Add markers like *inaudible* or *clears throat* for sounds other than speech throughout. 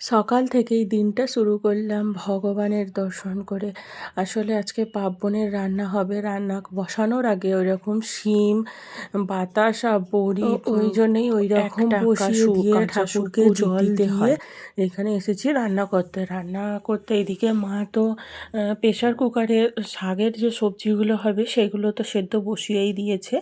সকাল থেকেই দিনটা শুরু করলাম ভগবানের দর্শন করে। আসলে আজকে পার্বণের রান্না হবে রান্না বসানোর আগে ওই রকম শিম বাতাসা বড়ি ওই জন্যই ওই রকম দিয়ে ঠাকুরকে জল দিয়ে এখানে এসেছি রান্না করতে। রান্না করতে এদিকে মা তো প্রেশার কুকারে শাকের যে সবজিগুলো হবে সেগুলো তো সেদ্ধ বসিয়েই দিয়েছে।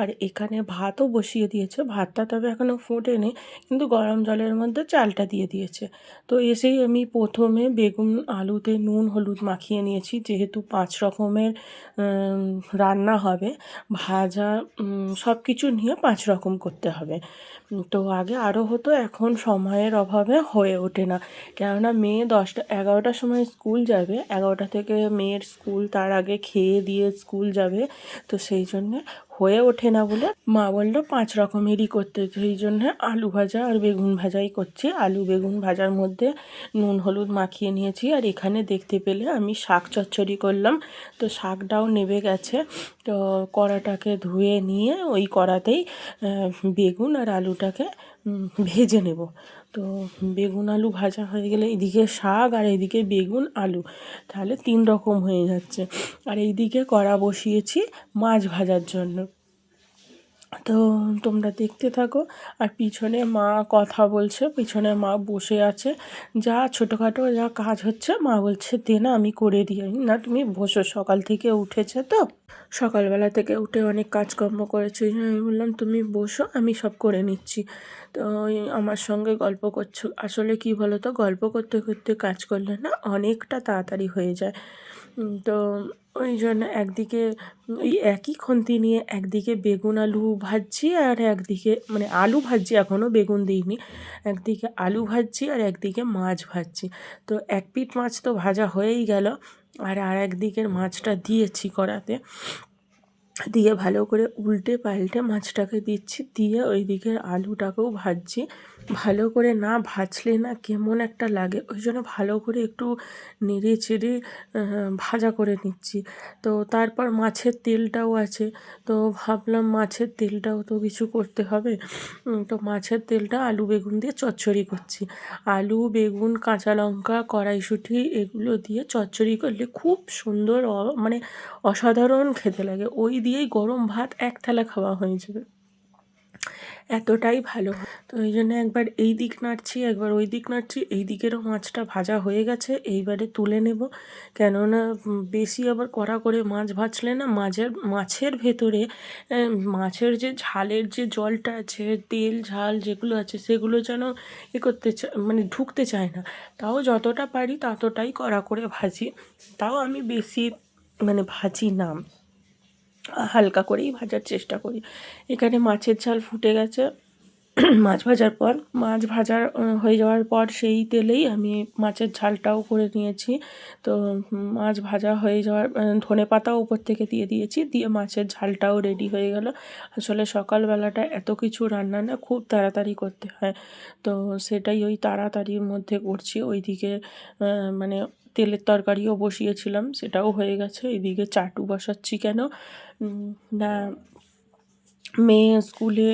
আর এখানে ভাতও বসিয়ে দিয়েছে। ভাতটা তবে এখনও ফোটেনি কিন্তু গরম জলের মধ্যে চালটা দিয়ে দিয়েছে। তো এসেই আমি প্রথমে বেগুন, আলুতে নুন, হলুদ মাখিয়ে নিয়েছি। যেহেতু পাঁচ রকমের রান্না হবে, ভাজা সব কিছু নিয়ে পাঁচ রকম করতে হবে। তো আগে আরও হতো, এখন সময়ের অভাবে হয়ে ওঠে না। কেননা মেয়ে দশটা, এগারোটার সময় স্কুল যাবে, এগারোটা থেকে মেয়ের স্কুল তার আগে খেয়ে দিয়ে স্কুল যাবে। তো সেই জন্যে হয়ে ওঠে না বলে মা বলল, পাঁচ রকমেরই করতে সেই জন্যে আলু ভাজা আর বেগুন ভাজাই করছি। আলু, বেগুন ভাজার মধ্যে নুন, হলুদ মাখিয়ে নিয়েছি আর এখানে দেখতে পেলে আমি শাক চচ্চড়ি করলাম। তো শাকটাও নেবে গেছে। তো কড়াটাকে ধুয়ে নিয়ে ওই কড়াতেই বেগুন আর আলুটাকে ভেজে নেব। তো বেগুন আলু ভাজা হয়ে গেলে এদিকে শাক আর এইদিকে বেগুন আলু। তাহলে তিন রকম হয়ে যাচ্ছে। আর এইদিকে কড়া বসিয়েছি মাছ ভাজার জন্য। তো তোমরা দেখতে থাকো। আর পিছনে মা কথা বলছে, পিছনে মা বসে আছে। যা ছোটোখাটো যা কাজ হচ্ছে, মা বলছে, দে না, আমি করে দিই। না, তুমি বসো, সকাল থেকে উঠেছে তো? সকালবেলা থেকে উঠে অনেক কাজকর্ম করেছি। আমি বললাম, তুমি বসো, আমি সব করে নিচ্ছি। তো আমার সঙ্গে গল্প করছ। আসলে কি বলো তো গল্প করতে করতে কাজ করলে না অনেকটা তাড়াতাড়ি হয়ে যায়। তো ওই জন্য একদিকে ওই একই খুন্তি নিয়ে একদিকে বেগুন, আলু ভাজছি আর একদিকে মানে আলু ভাজছি, এখনও বেগুন দিইনি। একদিকে আলু ভাজছি আর একদিকে মাছ ভাজছি। তো এক পিঠ মাছ তো ভাজা হয়েই গেল আর আর একদিকের মাছটা দিয়েছি কড়াতে। দিয়ে ভালো করে উল্টে পাল্টে মাছটাকে দিচ্ছি, দিয়ে ওই দিকের আলুটাকেও ভাজছি। ভালো করে না ভাজলে না কেমন একটা লাগে। ওই জন্য ভালো করে একটু নেড়ে চেড়ে ভাজা করে নিচ্ছি। তো তারপর মাছের তেলটাও আছে। তো ভাবলাম মাছের তেলটাও তো কিছু করতে হবে। তো মাছের তেলটা আলু বেগুন দিয়ে চচ্চড়ি করছি। আলু, বেগুন, কাঁচা লঙ্কা, কড়াইশুঁটি এগুলো দিয়ে চচ্চড়ি করলে খুব সুন্দর মানে অসাধারণ খেতে লাগে। ওই দিয়েই গরম ভাত এক থালা খাওয়া হয়ে যাবে। এতটাই ভালো তো এই জন্য একবার এই দিক নাড়ছি, একবার ওই দিক নাড়ছি, এই দিকেরও মাছটা ভাজা হয়ে গেছে, এইবারে তুলে নেব। কেননা বেশি আবার কড়া করে মাছ ভাজলে না মাছের মাছের ভেতরে মাছের যে ঝালের যে জলটা আছে, তেল, ঝাল যেগুলো আছে, সেগুলো যেন এ করতে চায় মানে ঢুকতে চায় না। তাও যতটা পারি ততটাই কড়া করে ভাজি। তাও আমি বেশি মানে ভাজি না। হালকা করেই ভাজার চেষ্টা করি। এখানে মাছের ঝাল ফুটে গেছে। *clears throat* মাছ ভাজার পর, মাছ ভাজার হয়ে যাওয়ার পর সেই তেলেই আমি মাছের ঝালটাও করে নিয়েছি। তো মাছ ভাজা হয়ে যাওয়ার ধনে পাতাও উপর থেকে দিয়ে দিয়েছি, দিয়ে মাছের ঝালটাও রেডি হয়ে গেল। আসলে সকালবেলাটা এত কিছু রান্না না, খুব তাড়াতাড়ি করতে হয়। তো সেটাই ওই তাড়াতাড়ির মধ্যে করছি। ওইদিকে মানে তেলের তরকারিও বসিয়েছিলাম, সেটাও হয়ে গেছে। এদিকে চাটু বসাচ্ছি কেন? না মেয়ে স্কুলে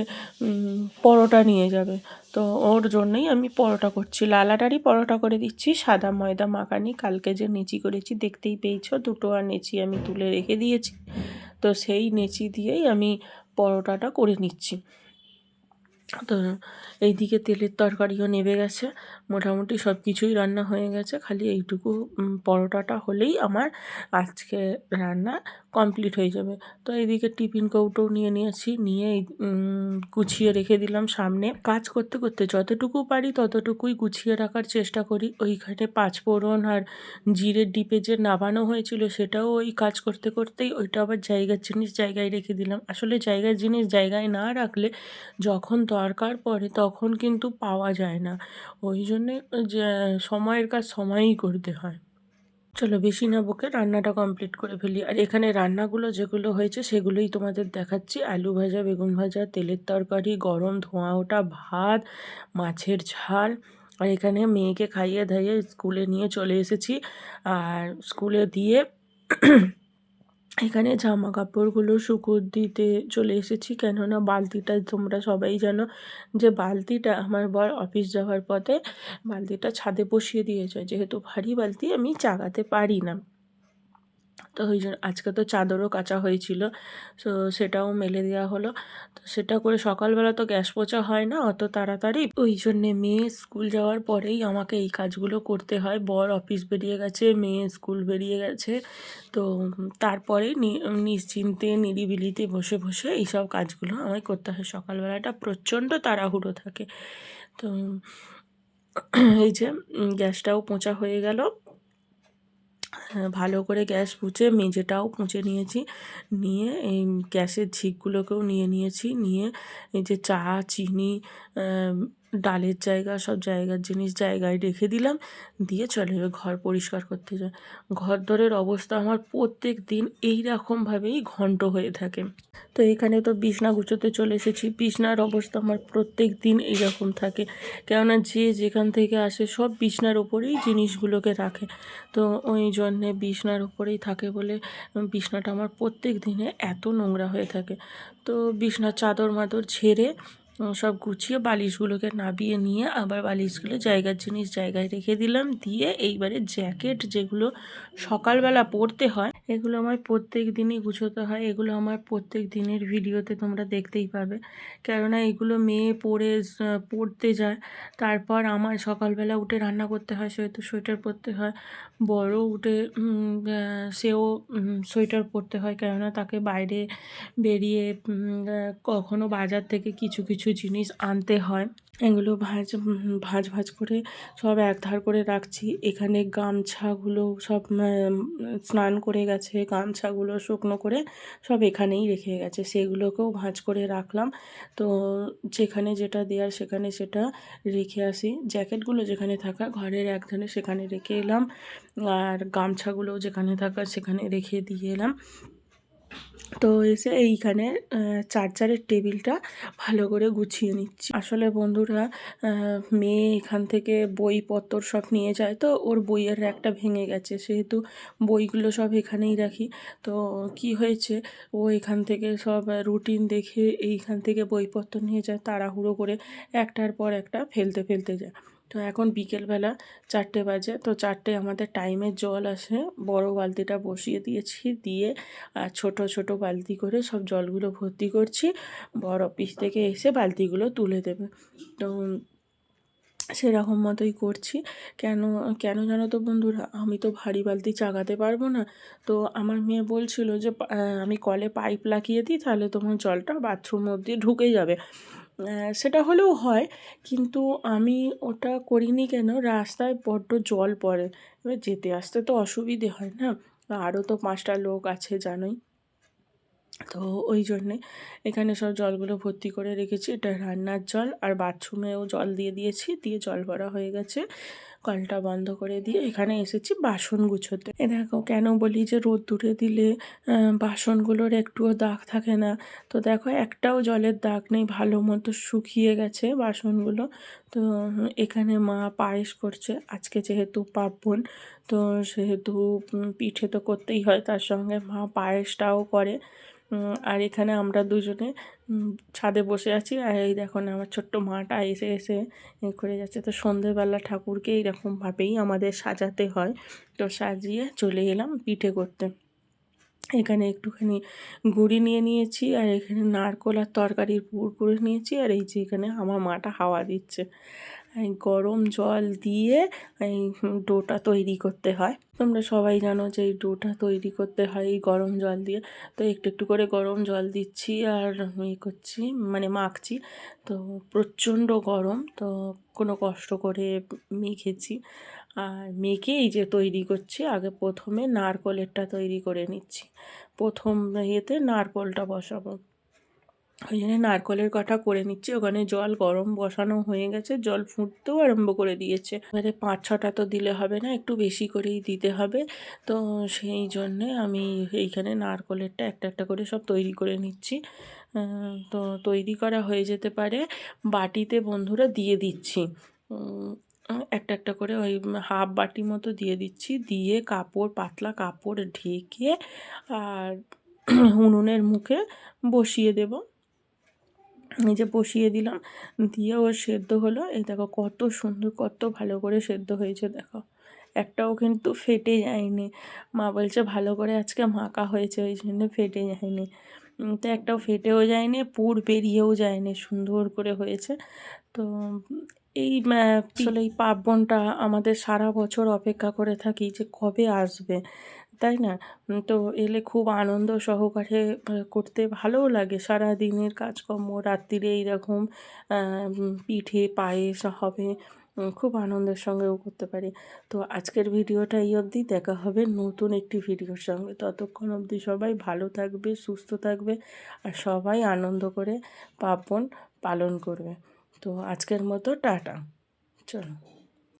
পরোটা নিয়ে যাবে। তো ওর জন্যই আমি পরোটা করছি। লালাটারই পরোটা করে দিচ্ছি। সাদা ময়দা মাখানি কালকে যে নেচি করেছি, দেখতেই পেয়েছ? দুটো আর নেচি আমি তুলে রেখে দিয়েছি। তো সেই নেচি দিয়েই আমি পরোটাটা করে নিচ্ছি। তো এইদিকে তেলের তরকারিও নেবে গেছে। মোটামুটি সব কিছুই রান্না হয়ে গেছে। খালি এইটুকু পরোটাটা হলেই আমার আজকে রান্না কমপ্লিট হয়ে যাবে। তো এইদিকে টিফিন কৌটো নিয়ে নিয়েছি, নিয়ে গুছিয়ে রেখে দিলাম সামনে। কাজ করতে করতে যতটুকু পারি ততটুকুই গুছিয়ে রাখার চেষ্টা করি। ওইখানে পাঁচফোড়ন আর জিরের ডিপে যে নাবানো হয়েছিল সেটাও ওই কাজ করতে করতেই ওইটা আবার জায়গার জিনিস জায়গায় রেখে দিলাম। আসলে জায়গার জিনিস জায়গায় না রাখলে যখন দরকার পড়ে তখন কিন্তু পাওয়া যায় না। ওই জন্যে সময়ের কাজ সময়ই করতে হয়। চলো বেশি না বকে রান্নাটা কমপ্লিট করে ফেলি। আর এখানে রান্নাগুলো যেগুলো হয়েছে সেগুলোই তোমাদের দেখাচ্ছি। আলু ভাজা, বেগুন ভাজা, তেলের তরকারি, গরম ধোঁয়া ওটা, ভাত, মাছের ঝাল। আর এখানে মেয়েকে খাইয়ে ধাইয়ে স্কুলে নিয়ে চলে এসেছি। আর স্কুলে দিয়ে এখানে জামা কাপড়গুলো শুকোর দিতে চলে এসেছি। কেননা বালতিটা তোমরা সবাই জানো যে বালতিটা আমার বর অফিস যাওয়ার পথে বালতিটা ছাদে বসিয়ে দিয়েছে। যেহেতু ভারী বালতি, আমি চাগাতে পারি না। তো ওই জন্য আজকে তো চাদরও কাচা হয়েছিল, তো সেটাও মেলে দেওয়া হলো। তো সেটা করে সকালবেলা তো গ্যাস পোচা হয় না, অত তাড়াতাড়ি। ওই জন্যে মেয়ে স্কুল যাওয়ার পরেই আমাকে এই কাজগুলো করতে হয়। বর অফিস বেরিয়ে গেছে, মেয়ে স্কুল বেরিয়ে গেছে। তো তারপরে নিশ্চিন্তে, নিরিবিলিতে বসে বসে এইসব কাজগুলো আমায় করতে হয়। সকালবেলাটা প্রচণ্ড তাড়াহুড়ো থাকে। তো এই যে গ্যাসটাও পোঁচা হয়ে গেল। ভালো করে গ্যাস পুঁচে মেঝেটাও পুঁচে নিয়েছি। নিয়ে এই গ্যাসের ঝিকগুলোকেও নিয়ে নিয়েছি। নিয়ে এই যে চা, চিনি ডালের জায়গা, সব জায়গার জিনিস জায়গায় রেখে দিলাম। দিয়ে চলে যাবে ঘর পরিষ্কার করতে যায় ঘর দরের অবস্থা আমার প্রত্যেক দিন এই রকমভাবেই ঘন্ট হয়ে থাকে। তো এখানে তো বিছনা গুছোতে চলে এসেছি। বিছনার অবস্থা আমার প্রত্যেক দিন এইরকম থাকে। কেননা যে যেখান থেকে আসে সব বিছনার ওপরেই জিনিসগুলোকে রাখে। তো ওই জন্যে বিছনার ওপরেই থাকে বলে বিছনাটা আমার প্রত্যেক দিনে এত নোংরা হয়ে থাকে। তো বিছনার চাদর মাদর ঝেড়ে সব গুছিয়ে বালিশগুলোকে নাবিয়ে নিয়ে আবার বালিশগুলো জায়গার জিনিস জায়গায় রেখে দিলাম। দিয়ে এইবারে জ্যাকেট যেগুলো সকালবেলা পরতে হয় এগুলো আমার প্রত্যেক দিনই গুছোতে হয়, এগুলো আমার প্রত্যেক দিনের ভিডিওতে তোমরা দেখতেই পাবে। কেননা এগুলো মেয়ে পরে পড়তে যায়, তারপর আমার সকালবেলা উঠে রান্না করতে হয় সেহেতু সোয়েটার পরতে হয়, বড় উঠে সেও সোয়েটার পরতে হয়, কেননা তাকে বাইরে বেরিয়ে কখনো বাজার থেকে কিছু কিছু জিনিস আনতে হয়। এগুলো ভাঁজ ভাঁজ ভাঁজ করে সব এক ধার করে রাখছি। এখানে গামছাগুলো সব স্নান করে গেছে, গামছাগুলো শুকনো করে সব এখানেই রেখে গেছে। সেগুলোকেও ভাঁজ করে রাখলাম। তো যেখানে যেটা দেওয়ার সেখানে সেটা রেখে আসি। জ্যাকেটগুলো যেখানে থাকা, ঘরের এক ধারে সেখানে রেখে এলাম। আর গামছাগুলো যেখানে থাকা সেখানে রেখে দিয়ে এলাম। তো এসে এইখানে চার্জারের টেবিলটা ভালো করে গুছিয়ে নিচ্ছি। আসলে বন্ধুরা মেয়ে এখান থেকে বইপত্র সব নিয়ে যায়, তো ওর বইয়ের র্যাকটা ভেঙে গেছে। সেহেতু বইগুলো সব এখানেই রাখি। তো কি হয়েছে? ও এখান থেকে সব রুটিন দেখে এইখান থেকে বইপত্র নিয়ে যায়, তাড়াহুড়ো করে একটার পর একটা ফেলতে ফেলতে যায়। তো এখন বিকেলবেলা চারটে বাজে। তো চারটে আমাদের টাইমে জল আসে। বড় বালতিটা বসিয়ে দিয়েছি, দিয়ে ছোটো ছোটো বালতি করে সব জলগুলো ভর্তি করছি। বড় অফিস থেকে এসে বালতিগুলো তুলে দেবে। তো সেরকম মতোই করছি। কেন কেন জানো তো বন্ধুরা? আমি তো ভারী বালতি চাগাতে পারব না। তো আমার মেয়ে বলছিল যে আমি কলে পাইপ লাগিয়ে দিই, তাহলে তোমার জলটা বাথরুম অব্দি ঢুকে যাবে। সেটা হলেও হয়, কিন্তু আমি ওটা করিনি কেন? রাস্তায় বড্ড জল পড়ে। এবার যেতে আসতে তো অসুবিধে হয় না? আরও তো পাঁচটা লোক আছে জানোই। তো ওই জন্যে এখানে সব জলগুলো ভর্তি করে রেখেছি। এটা রান্নার জল, আর বাথরুমেও জল দিয়ে দিয়েছি, দিয়ে জল ভরা হয়ে গেছে। কলটা বন্ধ করে দিয়ে এখানে এসেছি বাসন গুছোতে। এ দেখো, কেন বলি যে রোদ দূরে দিলে বাসনগুলোর একটুও দাগ থাকে না। তো দেখো, একটাও জলের দাগ নেই, ভালো মতো শুকিয়ে গেছে বাসনগুলো। তো এখানে মা পায়েস করছে, আজকে যেহেতু পার্বণ, তো সেহেতু পিঠে তো করতেই হয়, তার সঙ্গে মা পায়েসটাও করে। আর এখানে আমরা দুজনে ছাদে বসে আছি। আর এই দেখো না আমার ছোট্ট মাটা এসে এসে করে যাচ্ছে। তো সন্ধেবেলা ঠাকুরকে এইরকমভাবেই আমাদের সাজাতে হয়। তো সাজিয়ে চলে এলাম পিঠে করতে। এখানে একটুখানি গুঁড়ি নিয়ে নিয়েছি, আর এখানে নারকোল আর তরকারির পুর করে নিয়েছি। আর এই যে এখানে আমার মাটা হাওয়া দিচ্ছে। গরম জল দিয়ে এই ডোটা তৈরি করতে হয়। তোমরা সবাই জানো যে এই ডোটা তৈরি করতে হয় এই গরম জল দিয়ে। তো একটু একটু করে গরম জল দিচ্ছি আর ইয়ে করছি মানে মাখছি। তো প্রচণ্ড গরম, তো কোনো কষ্ট করে মেখেছি। আর মেখে এই যে তৈরি করছি, আগে প্রথমে নারকলেরটা তৈরি করে নিচ্ছি। প্রথম ইয়েতে নারকলটা বসাবো। ওই জন্য নারকলের কটা করে নিচ্ছি। ওখানে জল গরম বসানো হয়ে গেছে, জল ফুটতেও আরম্ভ করে দিয়েছে। এবারে পাঁচ ছটা তো দিলে হবে না, একটু বেশি করেই দিতে হবে। তো সেই জন্যে আমি এইখানে নারকলেরটা একটা একটা করে সব তৈরি করে নিচ্ছি। তো তৈরি করা হয়ে যেতে পারে। বাটিতে বন্ধুরা দিয়ে দিচ্ছি। একটা একটা করে ওই হাফ বাটি মতো দিয়ে দিচ্ছি। দিয়ে কাপড়, পাতলা কাপড় ঢেকে আর উনুনের মুখে বসিয়ে দেব। এই যে বসিয়ে দিলাম, দিয়ে ও সেদ্ধ হলো। এই দেখো কত সুন্দর, কত ভালো করে সেদ্ধ হয়েছে, দেখো। একটাও কিন্তু ফেটে যায়নি। মা বলছে ভালো করে আজকে মাখা হয়েছে, ওই জন্য ফেটে যায়নি। তো একটাও ফেটেও যায়নি, পুর বেরিয়েও যায়নি, সুন্দর করে হয়েছে। তো এই আসলে এই পার্বণটা আমাদের সারা বছর অপেক্ষা করে থাকি যে কবে আসবে। তাই না? তো এলে খুব আনন্দ সহকারে করতে ভালোও লাগে। সারা দিনের কাজকর্ম, রাত্রিরে এইরকম পিঠে, পায়েস হবে খুব আনন্দের সঙ্গেও করতে পারি। তো আজকের ভিডিওটা এই অবধি। দেখা হবে নতুন একটি ভিডিওর সঙ্গে। ততক্ষণ অবধি সবাই ভালো থাকবে, সুস্থ থাকবে আর সবাই আনন্দ করে পার্বণ পালন করবে। তো আজকের মতো টাটা। চলো।